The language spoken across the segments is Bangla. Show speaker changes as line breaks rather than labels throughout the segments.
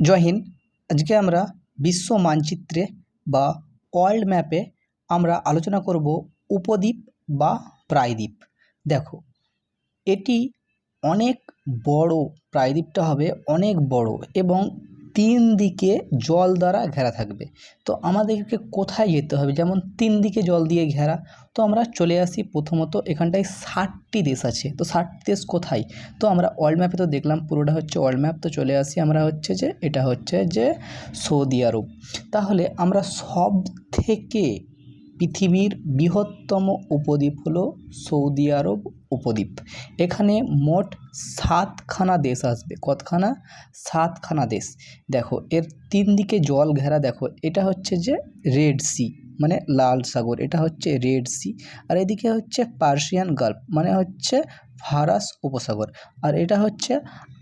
জয় আজকে আমরা বিশ্ব মানচিত্রে বা ওয়ার্ল্ড ম্যাপে আমরা আলোচনা করব উপদ্বীপ বা প্রায়দ্বীপ। দেখো, এটি অনেক বড় প্রায়দ্বীপটা হবে, অনেক বড় এবং তিন দিকে জল দ্বারা ঘেরা থাকবে। তো আমাদেরকে কোথায় যেতে হবে? যেমন তিন দিকে জল দিয়ে ঘেরা, তো আমরা চলে আসি প্রথমত এখানটায় ষাটটি দেশ আছে। তো ষাটটি দেশ কোথায়? তো আমরা ওয়ার্ল্ড ম্যাপে তো দেখলাম, পুরোটা হচ্ছে ওয়ার্ল্ড ম্যাপ তো চলে আসি আমরা হচ্ছে যে, এটা হচ্ছে যে সৌদি আরব। তাহলে আমরা সব থেকে পৃথিবীর বৃহত্তম উপদ্বীপ হলো সৌদি আরব উপদ্বীপ। এখানে মোট সাতখানা দেশ আসবে। কতখানা? সাতখানা দেশ। দেখো, এর তিন দিকে জল ঘেরা, দেখো, এটা হচ্ছে যে রেড সি মানে লাল সাগর। এটা হচ্ছে রেড সি আর এদিকে হচ্ছে পার্সিয়ান গাল্ফ মানে হচ্ছে ফারাস উপসাগর। আর এটা হচ্ছে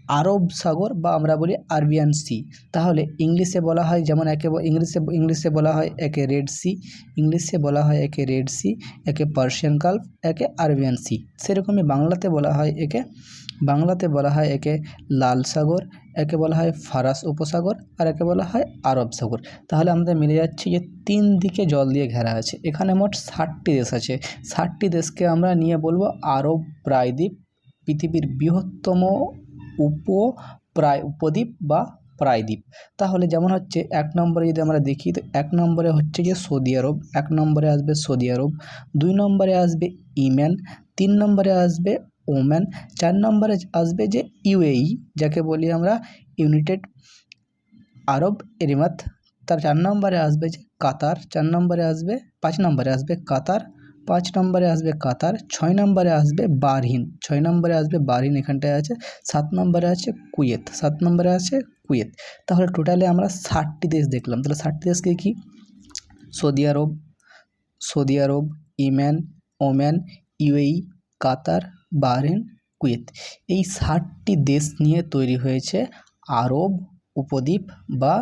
আরব সাগর বা আমরা বলি আরবিয়ান সি। তাহলে ইংলিশে বলা হয় যেমন একে ইংলিশে ইংলিশে বলা হয় একে রেড সি, ইংলিশে বলা হয় একে রেড সি, একে পার্সিয়ান গাল্ফ একে আরবিয়ান সি। সেরকমই বাংলাতে বলা হয় একে, বাংলাতে বলা হয় একে লাল সাগর, একে বলা হয় ফারাস উপসাগর, আর একে বলা হয় আরব সাগর। তাহলে আমাদের মিলে যাচ্ছে যে তিন দিকে জল দিয়ে ঘেরা আছে। এখানে মোট ষাটটি দেশ আছে। ষাটটি দেশকে আমরা নিয়ে বলব আরব প্রায়দ্বীপ, পৃথিবীর বৃহত্তম উপ প্রায় উপদ্বীপ বা প্রায়দ্বীপ। তাহলে যেমন হচ্ছে এক নম্বরে যদি আমরা দেখি, তো এক নম্বরে হচ্ছে যে সৌদি আরব, এক নম্বরে আসবে সৌদি আরব, দুই নম্বরে আসবে ইমেন, তিন নম্বরে আসবে ওম্যান চার নম্বরে আসবে যে ইউএই, যাকে বলি আমরা ইউনাইটেড আরব এরিমাত তার চার নম্বরে আসবে যে কাতার, চার নম্বরে আসবে, পাঁচ নম্বরে আসবে কাতার পাঁচ নম্বরে আসবে কাতার, ছয় নম্বরে আসবে বারহিন, ছয় নম্বরে আসবে বারহিন এখানটায় আছে, সাত নম্বরে আছে কুয়েত, সাত নম্বরে আছে কুয়েত। তাহলে টোটালে আমরা ষাটটি দেশ দেখলাম। তাহলে ষাটটি দেশকে কি? Saudi Arab Saudi Arab Yemen Oman UAE, Qatar Bahrain Kuwait. এই ষাটটি দেশ নিয়ে তৈরি হয়েছে আরব উপদ্বীপ বা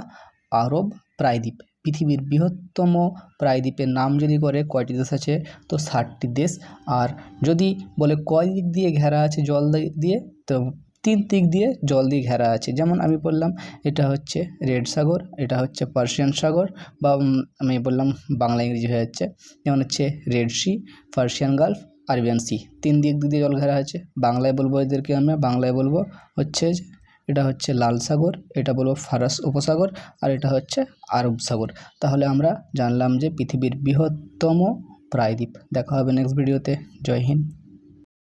আরব প্রায়দ্বীপ। পৃথিবীর বৃহত্তম প্রায়দ্বীপের নাম যদি করে, কয়টি দেশ আছে? তো ষাটটি দেশ। আর যদি বলে কয় দিক দিয়ে ঘেরা আছে জল দিয়ে, তো তিন দিক দিয়ে জল দিয়ে ঘেরা আছে। যেমন আমি বললাম, এটা হচ্ছে রেড সাগর, এটা হচ্ছে পার্সিয়ান সাগর বা আমি বললাম বাংলা ইংরেজি হয়ে যাচ্ছে। যেমন হচ্ছে red sea, Persian Gulf, Arabian sea. তিন দিক দিয়ে জল ঘেরা আছে। বাংলায় বলব এদেরকে আমরা, বাংলায় বলব হচ্ছে এটা হচ্ছে লাল সাগর, এটা বলব ফারাস উপসাগর আর এটা হচ্ছে আরব সাগর। তাহলে আমরা জানলাম যে পৃথিবীর বৃহত্তম প্রায়দ্বীপ দেখা হবে নেক্সট ভিডিওতে জয় হিন্দ।